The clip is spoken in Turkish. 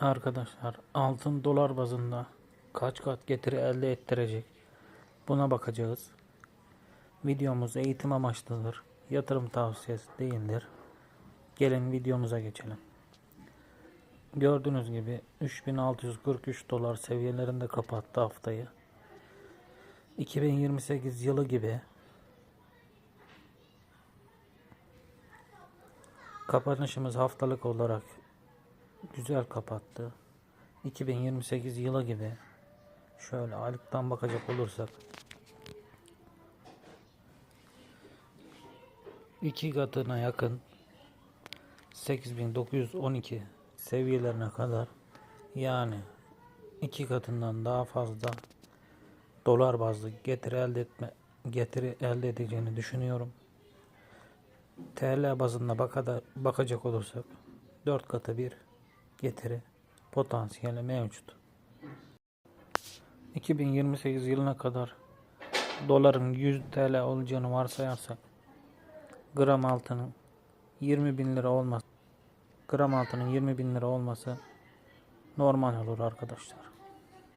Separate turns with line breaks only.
Arkadaşlar altın dolar bazında kaç kat getiri elde ettirecek buna bakacağız. Videomuz eğitim amaçlıdır. Yatırım tavsiyesi değildir. Gelin videomuza geçelim. Gördüğünüz gibi 3643 dolar seviyelerinde kapattı haftayı. 2028 yılı gibi kapanışımız haftalık olarak güzel kapattı. 2028 yılı gibi şöyle aylıktan bakacak olursak iki katına yakın 8912 seviyelerine kadar yani iki katından daha fazla dolar bazlı getiri elde etme getiri elde edeceğini düşünüyorum. TL bazında bakada, bakacak olursak 4 katı bir getiri potansiyeli mevcut. 2028 yılına kadar doların 100 TL olacağını varsayarsak gram altının 20 bin lira olması gram altının 20 bin lira olması normal olur arkadaşlar.